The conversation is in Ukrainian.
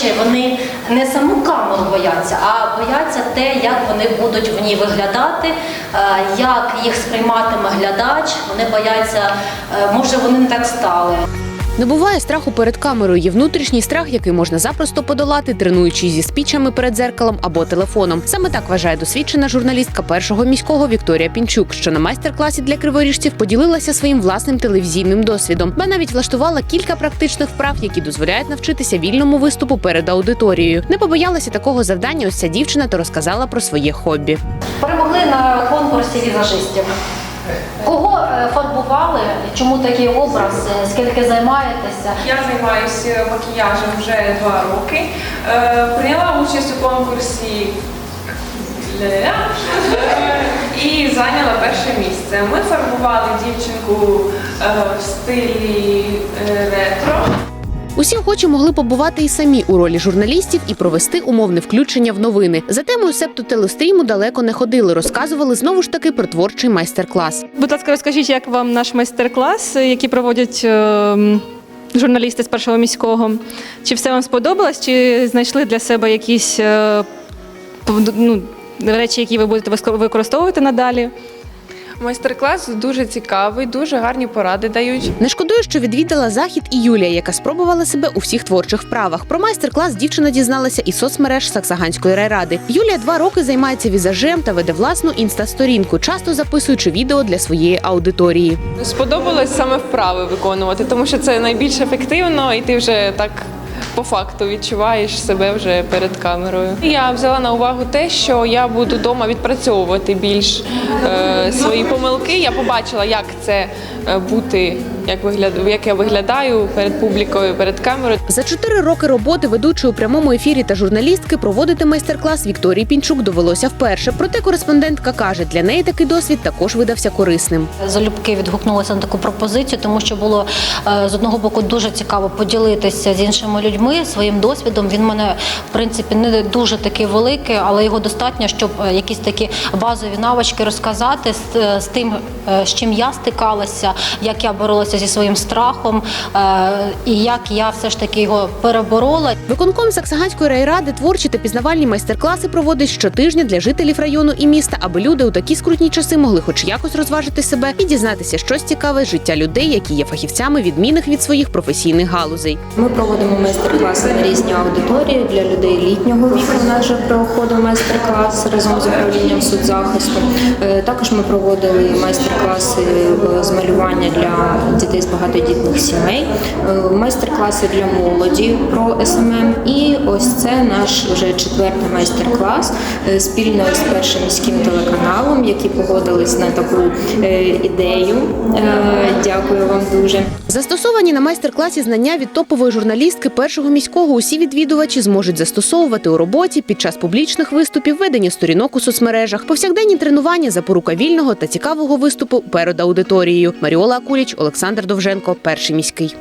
зазвичай вони не саму камеру бояться, а бояться те, як вони будуть в ній виглядати, е, як їх сприйматиме глядач. Вони бояться, е, може вони не так стали. Не буває страху перед камерою. Є внутрішній страх, який можна запросто подолати, тренуючись зі спічами перед зеркалом або телефоном. Саме так вважає досвідчена журналістка першого міського Вікторія Пінчук, що на майстер-класі для криворіжців поділилася своїм власним телевізійним досвідом, ба навіть влаштувала кілька практичних вправ, які дозволяють навчитися вільному виступу перед аудиторією. Не побоялася такого завдання. Ось ця дівчина то розказала про своє хобі. Перемогли на конкурсі візажистів. Кого е, фарбували? Чому такий образ? Скільки займаєтеся? Я займаюся макіяжем вже два роки. Е, Прийняла участь у конкурсі і зайняла перше місце. Ми фарбували дівчинку е, в стилі ретро. Усі охочі могли побувати і самі у ролі журналістів і провести умовне включення в новини. За темою септу телестріму далеко не ходили, розказували знову ж таки про творчий майстер-клас. Будь ласка, розкажіть, як вам наш майстер-клас, який проводять е, журналісти з першого міського? Чи все вам сподобалось? Чи знайшли для себе якісь е, ну, речі, які ви будете використовувати надалі? Майстер-клас дуже цікавий, дуже гарні поради дають. Не шкодую, що відвідала захід і Юлія, яка спробувала себе у всіх творчих вправах. Про майстер-клас дівчина дізналася із соцмереж Саксаганської райради. Юлія два роки займається візажем та веде власну інста-сторінку, часто записуючи відео для своєї аудиторії. Сподобалось саме вправи виконувати, тому що це найбільш ефективно, і ти вже так по факту відчуваєш себе вже перед камерою. Я взяла на увагу те, що я буду вдома відпрацьовувати більш е, свої помилки. Я побачила, як це е, бути, як вигляд, як я виглядаю перед публікою, перед камерою. За чотири роки роботи ведучої у прямому ефірі та журналістки проводити майстер-клас Вікторії Пінчук довелося вперше. Проте кореспондентка каже, для неї такий досвід також видався корисним. Залюбки відгукнулася на таку пропозицію, тому що було е, з одного боку дуже цікаво поділитися з іншими людьми своїм досвідом. Він в мене в принципі не дуже такий великий, але його достатньо, щоб е, якісь такі базові навички розказати з, е, з тим, з чим я стикалася, як я боролася зі своїм страхом, е, і як я все ж таки його переборола. Виконком Саксаганської райради творчі та пізнавальні майстер-класи проводить щотижня для жителів району і міста, аби люди у такі скрутні часи могли хоч якось розважити себе і дізнатися щось цікаве з життя людей, які є фахівцями відмінних від своїх професійних галузей. Ми проводимо майстер-класи на різні аудиторії для людей літнього віку. У нас вже проходив майстер-клас разом з управлінням соцзахисту. Е, Також ми проводили майстер-класи е, з малювання для дітей з багатодітних сімей, е, майстер-класи для молоді про СММ. І ось це наш вже четвертий майстер-клас е, спільно з першим міським телеканалом, які погодились на таку е, ідею. Дякую вам дуже. Застосовані на майстер-класі знання від топової журналістки першого міського усі відвідувачі зможуть застосовувати у роботі під час публічних виступів, ведення сторінок у соцмережах, повсякденні тренування, запорука вільного та цікавого виступу перед аудиторією. Маріола Акуліч, Олександр Довженко, перший міський.